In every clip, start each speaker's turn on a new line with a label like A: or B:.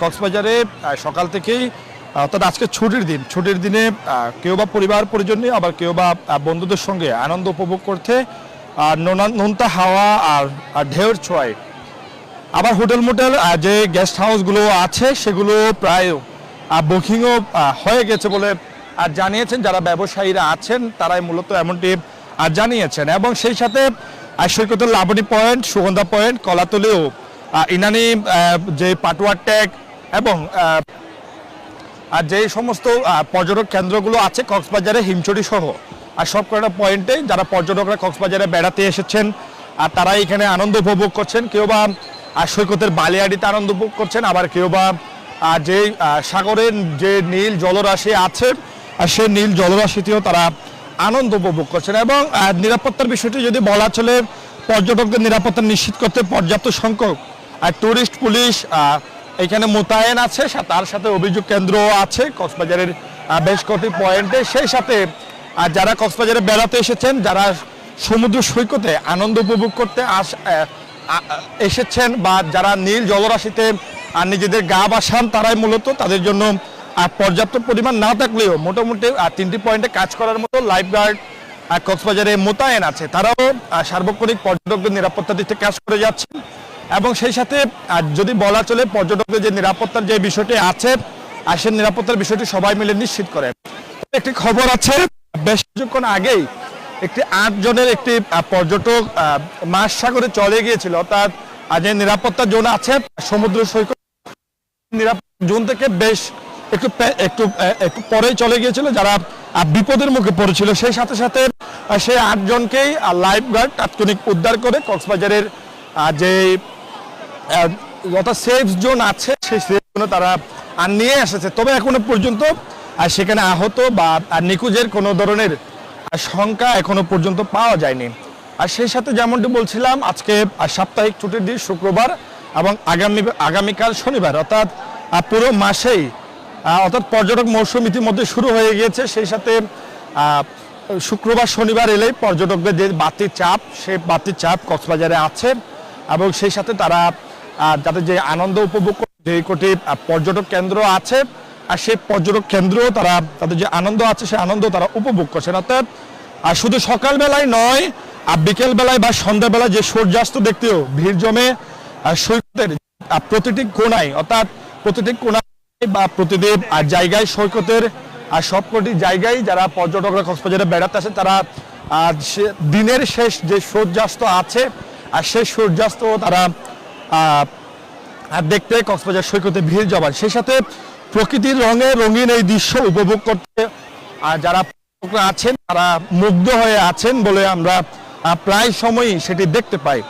A: কক্সবাজারে সকাল থেকেই অর্থাৎ আজকে ছুটির দিন। ছুটির দিনে কেউ বা পরিবার পরিজন আবার কেউ বা বন্ধুদের সঙ্গে আনন্দ উপভোগ করতে নোনা- নোনতা হাওয়া আর আর ঢেউর ছোঁয়ায়। আবার হোটেল মোটেল যে গেস্ট হাউসগুলো আছে সেগুলো প্রায় বুকিংও হয়ে গেছে বলে আর জানিয়েছেন যারা ব্যবসায়ীরা আছেন তারাই মূলত এমনটি আহ, জানিয়েছেন। এবং সেই সাথে সৈকতের লাবণী পয়েন্ট সুগন্ধা পয়েন্ট কলাতলিও ইনানি যে পাটুয়ার ট্যাগ এবং আর যে সমস্ত পর্যটক কেন্দ্রগুলো আছে কক্সবাজারে হিমচড়ি সহ। আর সব কটা পয়েন্টে যারা পর্যটকরা কক্সবাজারে বেড়াতে এসেছেন, আর তারা এখানে আনন্দ উপভোগ করছেন, কেউ বা সৈকতের বালিয়াড়িতে আনন্দ উপভোগ করছেন, আবার কেউ বা যে সাগরের যে নীল জলরাশি আছে, আর সেই নীল জলরাশিতেও তারা আনন্দ উপভোগ করছেন এবং নিরাপত্তার বিষয়টি যদি বলা চলে, পর্যটকদের নিরাপত্তা নিশ্চিত করতে পর্যাপ্ত সংখ্যক আর টুরিস্ট পুলিশ এখানে মোতায়েন আছে তার সাথে অভিযোগ কেন্দ্র আছে, কক্সবাজারের বেশ কটি পয়েন্টে সেই সাথে যারা কক্সবাজারে বেড়াতে এসেছেন, যারা সমুদ্র সৈকতে আনন্দ উপভোগ করতে আস এসেছেন বা যারা নীল জলরাশিতে আর নিজেদের গা বাসান, তারাই মূলত তাদের জন্য পর্যাপ্ত পরিমাণ না থাকলেও মোটামুটি তিনটি পয়েন্টে কাজ করার মতো লাইফ গার্ড আর কক্সবাজারে মোতায়েন আছে। তারাও সার্বক্ষণিক পর্যটকদের নিরাপত্তা দিতে কাজ করে যাচ্ছেন। এবং সেই সাথে যদি বলা চলে, পর্যটকদের যে নিরাপত্তার যে বিষয়টি আছে, আর সেই নিরাপত্তার বিষয়টি সবাই মিলে নিশ্চিত করে। একটি খবর আছে, বেশ কিছুক্ষণ আগেই একটি আট জনের একটি পর্যটক মাছ সাগরে চলে গিয়েছিল। অর্থাৎ যে নিরাপত্তা জোন আছে, সমুদ্র সৈকত, নিরাপত্তা জোন থেকে বেশ একটু একটু একটু পরেই চলে গিয়েছিল। যারা বিপদের মুখে পড়েছিল, সেই সাথে সাথে সেই আটজনকেই লাইফ গার্ড তাৎক্ষণিক উদ্ধার করে কক্সবাজারের যে যত সেফ জোন আছে, সেই সেফ জোনে তারা আর নিয়ে এসেছে। তবে এখনও পর্যন্ত, আর সেখানে আহত বা আর নিখোঁজের কোনো ধরনের সংখ্যা এখনও পর্যন্ত পাওয়া যায়নি। আর সেই সাথে যেমনটি বলছিলাম, আজকে সাপ্তাহিক ছুটির দিন শুক্রবার এবং আগামী, আগামীকাল শনিবার, অর্থাৎ পুরো মাসেই অর্থাৎ পর্যটক মৌসুম ইতিমধ্যে শুরু হয়ে গিয়েছে। সেই সাথে শুক্রবার, শনিবার এলেই পর্যটকদের যে বাড়তির চাপ সেই বাড়তির চাপ কক্সবাজারে আছে এবং সেই সাথে তারা যাদের যে আনন্দ উপভোগ যে কোটি পর্যটক কেন্দ্র আছে, আর সেই পর্যটক কেন্দ্র তারা, তাদের যে আনন্দ আছে, সেই আনন্দ তারা উপভোগ করছেন। অর্থাৎ আর শুধু সকালবেলায় নয়, আর বিকেল বেলায় বা সন্ধ্যাবেলায় যে সূর্যাস্ত দেখতেও ভিড় জমে সৈকতের প্রতিটি কোনায় অর্থাৎ প্রতিটি কোনায় বা প্রতিটি জায়গায় সৈকতের আর সবকটি জায়গায় যারা পর্যটকরা কক্সবাজারে বেড়াতে আসে তারা দিনের শেষ যে সূর্যাস্ত আছে, আর সেই সূর্যাস্ত তারা দেখতে কক্সবাজার সৈকতে ভিড় জমান। সেই সাথে প্রকৃতির রঙে রঙিন এই দৃশ্য উপভোগ করতে যারা আছেন, তারা মুগ্ধ হয়ে আছেন বলে আমরা প্রায় সময়ই সেটি দেখতে পাই।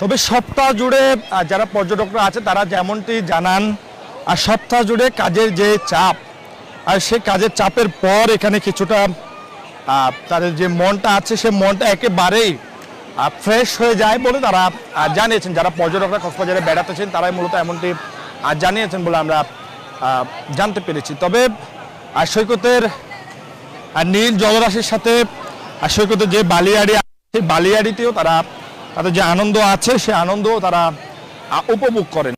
A: তবে সপ্তাহ জুড়ে যারা পর্যটকরা আছে তারা যেমনটি জানান আর সপ্তাহ জুড়ে কাজের যে চাপ, আর সে কাজের চাপের পর এখানে কিছুটা তাদের যে মনটা আছে, সে মনটা একেবারেই ফ্রেশ হয়ে যায় বলে তারা জানিয়েছেন। যারা পর্যটকরা কক্সবাজারে বেড়াতেছেন তারাই মূলত এমনটি জানিয়েছেন বলে আমরা জানতে পেরেছি। তবে সৈকতের নীল জলরাশির সাথে সৈকতের যে বালিয়াড়ি সেই বালিয়াড়িতেও তারা, তাদের যে আনন্দ আছে, সে আনন্দও তারা উপভোগ করেন।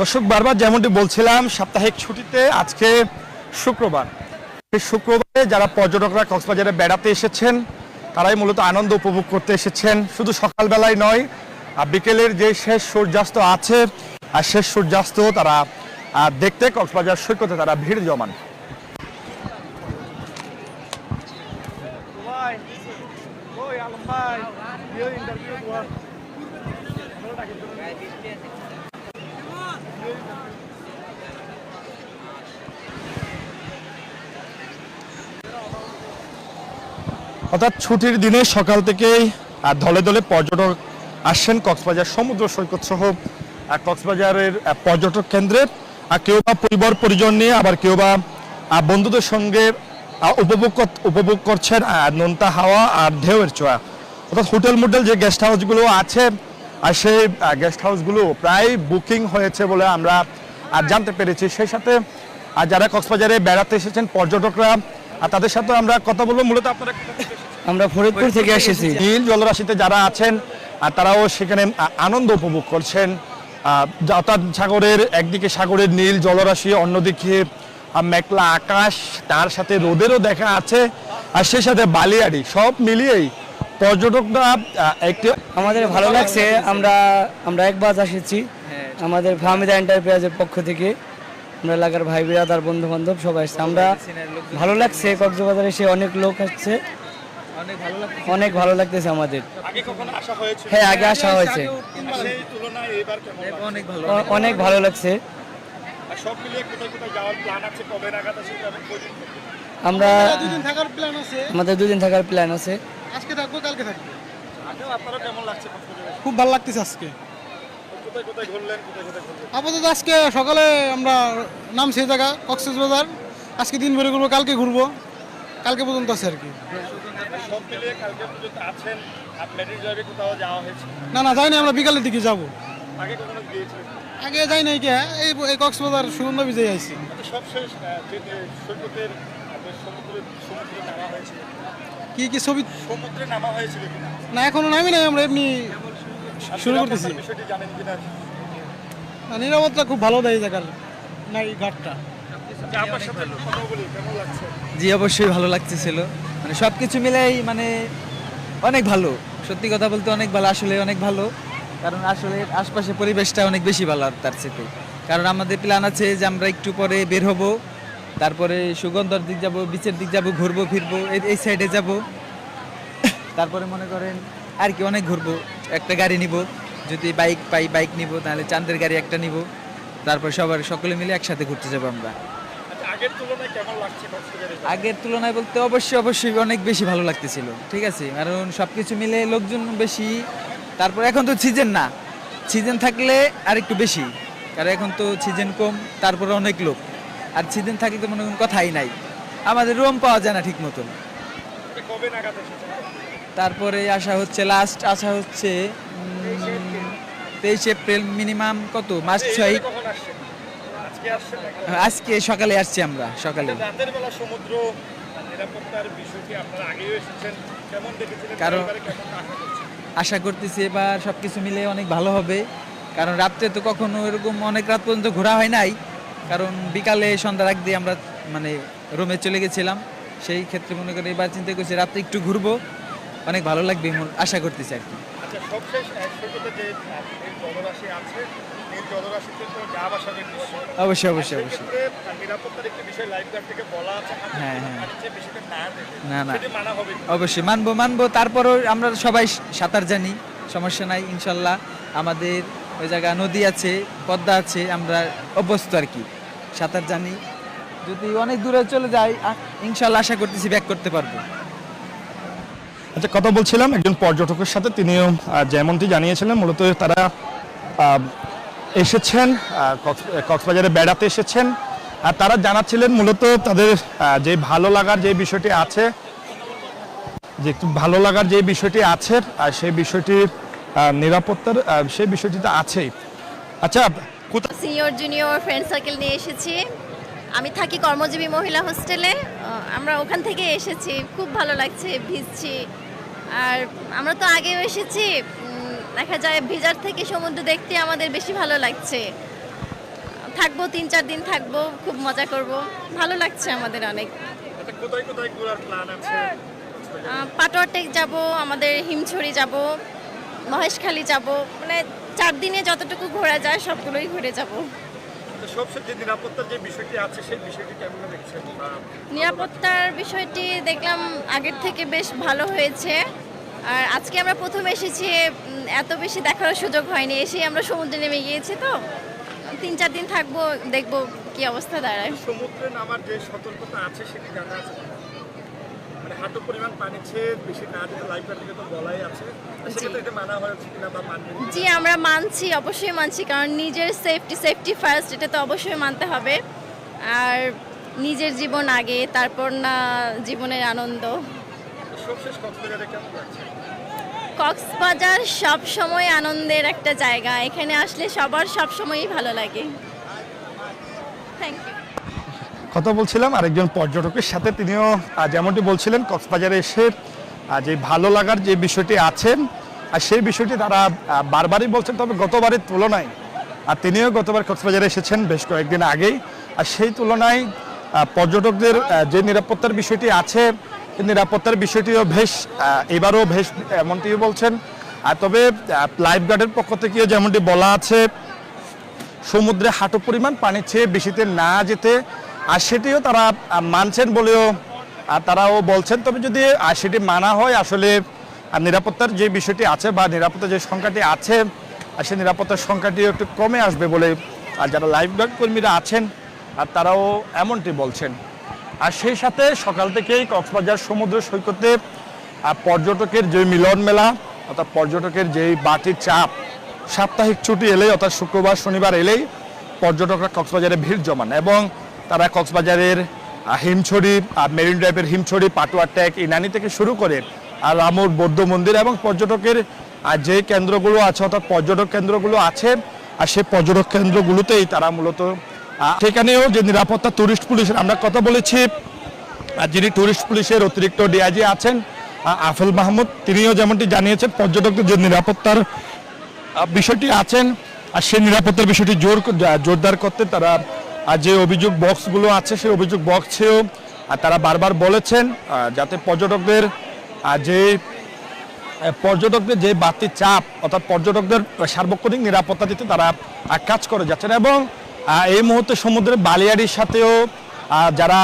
A: দর্শক, বারবার যেমনটি বলছিলাম, সাপ্তাহিক ছুটিতে আজকে শুক্রবার। শুক্রবারে যারা পর্যটকরা কক্সবাজারে বেড়াতে এসেছেন, তারাই মূলত আনন্দ উপভোগ করতে এসেছেন। শুধু সকালবেলায় নয়, আর বিকেলের যে শেষ সূর্যাস্ত আছে, আর শেষ সূর্যাস্ত তারা দেখতে কক্সবাজার সৈকতে তারা ভিড় জমান। অর্থাৎ ছুটির দিনে সকাল থেকেই দলে দলে পর্যটক আসছেন কক্সবাজার সমুদ্র সৈকত সহ কক্সবাজারের পর্যটক কেন্দ্রে। আর কেউ বা পরিবার পরিজন নিয়ে আবার কেউ বা বন্ধুদের সঙ্গে উপভোগ উপভোগ করছেন নোনতা হাওয়া আর ঢেউয়ের ছোঁয়া অর্থাৎ হোটেল মোটেল যে গেস্ট হাউসগুলো আছে আর সেই গেস্ট হাউসগুলো প্রায় বুকিং হয়েছে বলে আমরা আর জানতে পেরেছি। সেই সাথে আর যারা কক্সবাজারে বেড়াতে এসেছেন পর্যটকরা আর তাদের সাথে আমরা কথা বলব। মূলত আপনারা?
B: আমরা ফরিদপুর থেকে এসেছি।
A: নীল জলরাশিতে যারা আছেন আর তারাও সেখানে আনন্দ উপভোগ করছেন। আহ, যা- অর্থাৎ সাগরের একদিকে সাগরের নীল জলরাশি অন্যদিকে মেঘলা আকাশ তার সাথে রোদেরও দেখা আছে। আর সেই সাথে বালিয়াড়ি সব মিলিয়েই পর্যটকরা একটি
B: আমাদের ভালো লাগছে। আমরা আমরা এক বাস এসেছি আমাদের ফাহমিদা এন্টারপ্রাইজের পক্ষ থেকে। আমরা এলাকার ভাই বিরাদার বন্ধু বান্ধব সবাই এসেছে। আমরা ভালো লাগছে কক্সবাজার এসে অনেক লোক আসছে। অনেক ভালো লাগতেছে আমাদের। হ্যাঁ আগে আসা হয়েছে।
A: সেই তুলনায় এবার কেমন
C: অনেক ভালো
B: অ- অনেক ভালো লাগছে। আমরা
D: দুদিন থাকার প্ল্যান আছে।
B: আমাদের দুদিন থাকার প্ল্যান আছে।
D: আজকে থাকব কালকে থাকব।
A: আপনারা কেমন লাগছে
D: খুব ভালো লাগতেছে আজকে। আপাতত আজকে সকালে আমরা নাম সেই জায়গা কক্সবাজার আজকে দিন ভরে ঘুরবো কালকে ঘুরবো। কালকে পর্যন্ত আছে আর কি।
A: সব
D: না না যাই না আমরা বিকালের দিকে যাব।
A: আগে
D: যাই নাই কে এই এই কক্সবাজার সুগন্ধ বিজয় আইছি।
A: আচ্ছা, সবশেষ আহ, যে যে সৈকতের আপনার সমুদ্রে সমুদ্রে নামা হয়েছিল
D: কি কি ছবি?
A: সমুদ্রে নামা হয়েছিল কিনা?
D: না এখনও নামি নাই আমরা এমনি শুরু করতেছি।
A: বিষয়টি জানেন কিনা?
D: নিরাপত্তা খুব ভালো দেয় জায়গার না এই ঘাটটা
C: জি অবশ্যই ভালো লাগতেছিল। মানে সব কিছু মিলেই মানে অনেক ভালো। সত্যি কথা বলতে অনেক ভালো আসলে অনেক ভালো। কারণ আসলে আশপাশে পরিবেশটা অনেক বেশি ভালো আর তার সাথে কারণ আমাদের প্ল্যান আছে যে আমরা একটু পরে বের হব। তারপরে সুগন্ধর দিক যাব বিচের দিক যাব ঘুরবো ফিরবো এই সাইডে যাব। তারপরে মনে করেন আর কি অনেক ঘুরবো। একটা গাড়ি নিব যদি বাইক পাই বাইক নিব তাহলে চাঁদের গাড়ি একটা নিব। তারপর সবার সকলে মিলে একসাথে ঘুরতে যাব আমরা।
A: আচ্ছা আগের তুলনায় কেমন লাগছে
C: আগের তুলনায় বলতে অবশ্যই অবশ্যই অনেক বেশি ভালো লাগতেছিল ঠিক আছে? কারণ সব কিছু মিলে লোকজন বেশি। তারপর এখন তো সিজন না। সিজন থাকলে আর একটু বেশি। কারণ এখন তো সিজন কম তারপরে অনেক লোক। আর সিজন থাকলে তো মনে কোনো কথাই নাই। আমাদের রুম পাওয়া যায় না ঠিক মতন। তারপরে আসা হচ্ছে লাস্ট আসা হচ্ছে তেইশ এপ্রিল মিনিমাম কত? মাস ছয়।
A: আজকে
C: সকালে আসছি আমরা সকালে।
A: সমুদ্র
C: কারণ-
A: আশা
C: আশা করতেছি এবার সব কিছু মিলে অনেক ভালো হবে। কারণ রাত্রে তো কখনো এরকম অনেক রাত পর্যন্ত ঘোরা হয় নাই। কারণ বিকালে সন্ধ্যার আগ দিয়ে আমরা মানে রুমে চলে গেছিলাম। সেই ক্ষেত্রে মনে করি এবার চিন্তা করছি রাত্রে একটু ঘুরবো। অনেক ভালো লাগবে আশা করতেছি আর কি।
A: আচ্ছা
C: অবশ্যই অবশ্যই অবশ্যই। হ্যাঁ, হ্যাঁ।
A: না
C: না? অবশ্যই মানবো মানবো। তারপরও আমরা সবাই সাঁতার জানি সমস্যা নাই ইনশাল্লাহ। আমাদের ওই জায়গা নদী আছে পদ্মা আছে আমরা অভ্যস্ত আর কি। সাঁতার জানি। যদি অনেক দূরে চলে যাই ইনশাল্লাহ আশা করতেছি ব্যাক করতে পারব।
A: আচ্ছা কথা বলছিলাম একজন পর্যটকের সাথে তিনিও যেমনটি জানিয়েছিলেন মূলত তারা এসেছেন কক্সবাজারে বেড়াতে এসেছেন। আর তারা জানাচ্ছিলেন মূলত তাদের যে ভালো লাগার যে বিষয়টি আছে যে ভালো লাগার যে বিষয়টি আছে আর সেই বিষয়টি আহ, নিরাপত্তার সেই বিষয়টি তো আছেই। আচ্ছা
E: সিনিয়র জুনিয়র ফ্রেন্ড সার্কেল নিয়ে এসেছি। আমি থাকি কর্মজীবী মহিলা হোস্টেলে। আমরা ওখান থেকে এসেছি। খুব ভালো লাগছে ভিজছি। আর আমরা তো আগেও এসেছি। দেখা যায় ভিজার থেকে সমুদ্র দেখতে আমাদের বেশি ভালো লাগছে। থাকব তিন চার দিন থাকব খুব মজা করব। ভালো লাগছে আমাদের অনেক। আহ, পাটোয়াটেক যাব আমাদের হিমছড়ি যাব মহেশখালী যাব। মানে চার দিনে যতটুকু ঘোরা যায় সবগুলোই ঘুরে যাব।
A: নিরাপত্তার বিষয়টি
E: দেখলাম আগের থেকে বেশ ভালো হয়েছে। আর আজকে আমরা প্রথম এসেছি এত বেশি দেখার সুযোগ হয়নি। এসেই আমরা সমুদ্রে নেমে গিয়েছি তো। তিন চার দিন থাকব দেখব কি অবস্থা দাঁড়ায়।
A: সমুদ্রে নামার যে সতর্কতা আছে সেটি জানা আছে? মানে হাঁটু পরিমাণ পানি ছেয়ে বেশি না দিতে লাইফ থেকে তো বলাই আছে। সেক্ষেত্রে এটা মানা হয়েছে কিনা বা মানবে
E: জি আমরা মানছি অবশ্যই মানছি কারণ নিজের সেফটি সেফটি ফার্স্ট এটা তো অবশ্যই মানতে হবে। আর নিজের জীবন আগে তারপর না জীবনের আনন্দ।
A: কক্সবাজার
E: সব সময় আনন্দের একটা জায়গা। এখানে আসলে সবার সব সময়ই ভালো লাগে। থ্যাংক ইউ
A: কথা বলছিলাম, আরেকজন পর্যটকের সাথে তিনিও যেমনটি বলছিলেন, কক্সবাজারে এসে যে ভালো লাগার যে বিষয়টি আছেন, আর সেই বিষয়টি তারা বারবারই বলছেন, তবে গতবারের তুলনায়, আর তিনিও গতবার কক্সবাজারে এসেছেন বেশ কয়েকদিন আগেই, আর সেই তুলনায় পর্যটকদের যে নিরাপত্তার বিষয়টি আছে নিরাপত্তার বিষয়টিও বেশ এবারও বেশ এমনটিও বলছেন, আর তবে লাইফ গার্ডের পক্ষ থেকেও যেমনটি বলা আছে, সমুদ্রে হাঁটু পরিমাণ পানির চেয়ে বেশিতে না যেতে আর সেটিও তারা মানছেন বলেও তারাও বলছেন। তবে যদি সেটি মানা হয়, আসলে নিরাপত্তার যে বিষয়টি আছে বা নিরাপত্তার যে সংখ্যাটি আছে সেই নিরাপত্তার সংখ্যাটিও একটু কমে আসবে বলে আর যারা লাইফ গার্ড কর্মীরা আছেন আর তারাও এমনটি বলছেন। আর সেই সাথে সকাল থেকেই কক্সবাজার সমুদ্র সৈকতে পর্যটকের যে মিলন মেলা, অর্থাৎ পর্যটকের যেই বাটির চাপ, সাপ্তাহিক ছুটি এলেই, অর্থাৎ শুক্রবার, শনিবার এলেই, পর্যটকরা কক্সবাজারে ভিড় জমান। এবং তারা কক্সবাজারের হিমছড়ি মেরিন ড্রাইভের হিমছড়ি, পাটুয়া ট্যাক, ইনানি থেকে শুরু করে আর রামুর বৌদ্ধ মন্দির এবং পর্যটকের যে কেন্দ্রগুলো আছে, অর্থাৎ পর্যটক কেন্দ্রগুলো আছে, আর সেই পর্যটক কেন্দ্রগুলোতেই তারা মূলত সেখানেও যে নিরাপত্তা টুরিস্ট পুলিশের, আমরা কথা বলেছি যিনি টুরিস্ট পুলিশের অতিরিক্ত ডিআইজি আছেন আফেল মাহমুদ, তিনিও যেমনটি জানিয়েছেন, পর্যটকদের যে নিরাপত্তার বিষয়টি আছেন, আর সেই নিরাপত্তার বিষয়টি জোর, জোরদার করতে তারা আর যে অভিযোগ বক্সগুলো আছে, সেই অভিযোগ বক্সেও তারা বারবার বলেছেন যাতে পর্যটকদের যে পর্যটকদের যে বাড়তি চাপ, অর্থাৎ পর্যটকদের সার্বক্ষণিক নিরাপত্তা দিতে তারা কাজ করে যাচ্ছেন এবং এই মুহূর্তে সমুদ্রের বালিয়াড়ির সাথেও যারা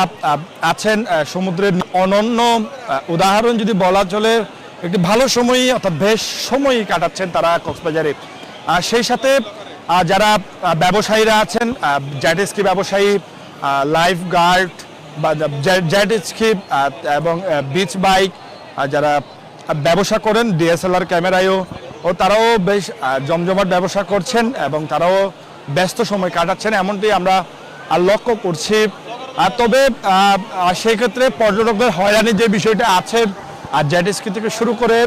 A: আছেন সমুদ্রের অনন্য উদাহরণ যদি বলা চলে, একটি ভালো সময়ই, অর্থাৎ বেশ সময়ই কাটাচ্ছেন তারা কক্সবাজারে। আর সেই সাথে যারা ব্যবসায়ীরা আছেন জ্যাটেস্কি ব্যবসায়ী লাইফ গার্ড বা জ্যাটেস্কি এবং বিচ বাইক যারা ব্যবসা করেন ডিএসএলআর ক্যামেরায়ও ও তারাও বেশ জমজমাট ব্যবসা করছেন এবং তারাও ব্যস্ত সময় কাটাচ্ছেন এমনটি আমরা লক্ষ্য করছি। আর তবে আহ, আহ, সেই ক্ষেত্রে পর্যটকদের হয়রানির যে বিষয়টা আছে আর জেটিস্কি থেকে শুরু করে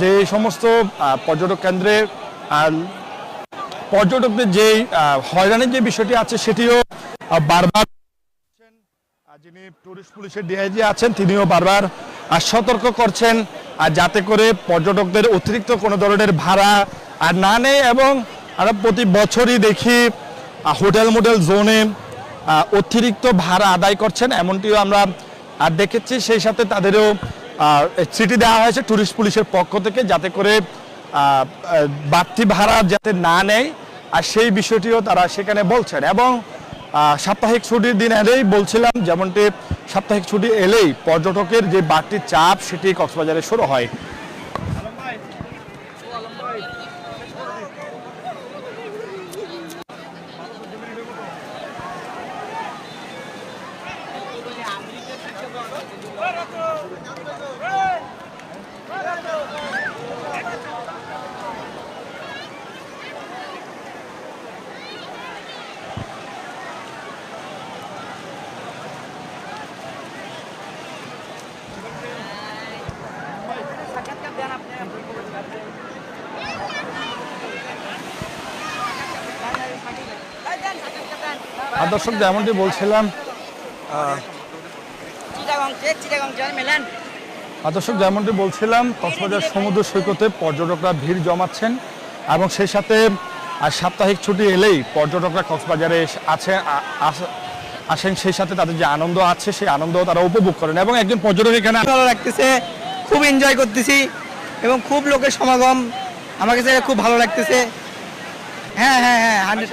A: যে সমস্ত পর্যটক কেন্দ্রে পর্যটকদের যে হয়রানির যে বিষয়টি আছে সেটিও বারবার আর যিনি টুরিস্ট পুলিশের ডিআইজি আছেন, তিনিও বারবার আর সতর্ক করছেন, আর যাতে করে পর্যটকদের অতিরিক্ত কোনো ধরনের ভাড়া আর না নেই এবং আমরা প্রতি বছরই দেখি হোটেল মোটেল জোনে অতিরিক্ত ভাড়া আদায় করছেন, এমনটিও আমরা আর দেখেছি। সেই সাথে তাদেরও চিঠি দেওয়া হয়েছে টুরিস্ট পুলিশের পক্ষ থেকে, যাতে করে বাড়তি ভাড়া যাতে না নেয়, আর সেই বিষয়টিও তারা সেখানে বলছেন। এবং সাপ্তাহিক ছুটির দিন এলেই বলছিলাম, যেমনটি সাপ্তাহিক ছুটি এলেই পর্যটকের যে বাড়তি চাপ, সেটি কক্সবাজারে শুরু হয়। দর্শক যেমনটি বলছিলাম দর্শক যেমনটি বলছিলাম কক্সবাজার সমুদ্র সৈকতে পর্যটকরা ভিড় জমাচ্ছেন এবং সেই সাথে আর সাপ্তাহিক ছুটি এলেই পর্যটকরা কক্সবাজারে এসে- আছে আসেন। সেই সাথে তাদের যে আনন্দ আছে সেই আনন্দ তারা উপভোগ করেন এবং একজন পর্যটক এখানে
B: ভালো লাগতেছে খুব এনজয় করতেছি এবং খুব লোকের সমাগম। আমার কাছে খুব ভালো লাগতেছে। হ্যাঁ হ্যাঁ হ্যাঁ হান্ড্রেড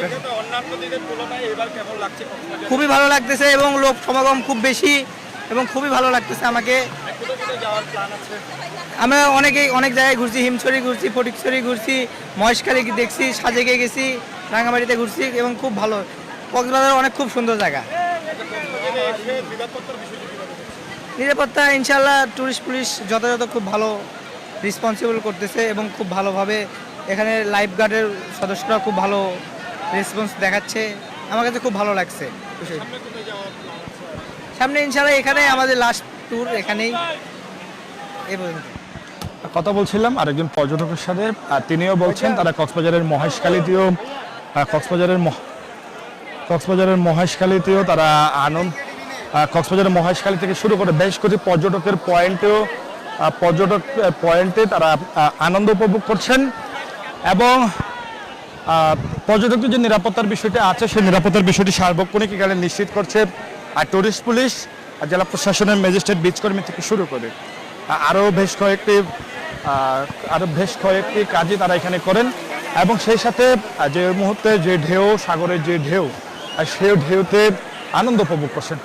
B: খুবই ভালো লাগতেছে এবং লোক সমাগম খুব বেশি এবং খুবই ভালো লাগতেছে আমাকে। আমরা অনেকেই অনেক জায়গায় ঘুরছি হিমছড়ি ঘুরছি ফটিকছড়ি ঘুরছি মহেশখালী দেখছি সাজেকে গেছি রাঙামাটিতে ঘুরছি এবং খুব ভালো। কক্সবাজার অনেক খুব সুন্দর জায়গা। নিরাপত্তা ইনশাল্লাহ টুরিস্ট পুলিশ যথাযথ খুব ভালো রেসপন্সিবল করতেছে এবং খুব ভালোভাবে এখানে লাইফ গার্ডের সদস্যরা খুব ভালো রেসপন্স দেখাচ্ছে। আমার কাছে খুব ভালো লাগছে সামনে ইনশাল্লাহ এখানে আমাদের লাস্ট ট্যুর এখানেই। এ পর্যন্ত।
A: কথা বলছিলাম আরেকজন পর্যটকের সাথে আর তিনিও বলছেন তারা কক্সবাজারের মহেশখালীতেও কক্সবাজারের মহ- কক্সবাজারের মহেশখালীতেও তারা আনন্দ কক্সবাজারের মহেশখালী থেকে শুরু করে বেশ কিছু পর্যটকের পয়েন্টেও পর্যটক পয়েন্টে তারা আনন্দ উপভোগ করছেন। এবং পর্যটকদের যে নিরাপত্তার বিষয়টি আছে, সেই নিরাপত্তার বিষয়টি সার্বক্ষণিক এখানে নিশ্চিত করছে, আর টুরিস্ট পুলিশ আর জেলা প্রশাসনের ম্যাজিস্ট্রেট বীজকর্মী থেকে শুরু করে। আরও বেশ কয়েকটি আরও বেশ কয়েকটি কাজই তারা এখানে করেন এবং সেই সাথে যে মুহূর্তে যে ঢেউ, সাগরের যে ঢেউ, আর সেই ঢেউতে আনন্দ উপভোগ করছেন।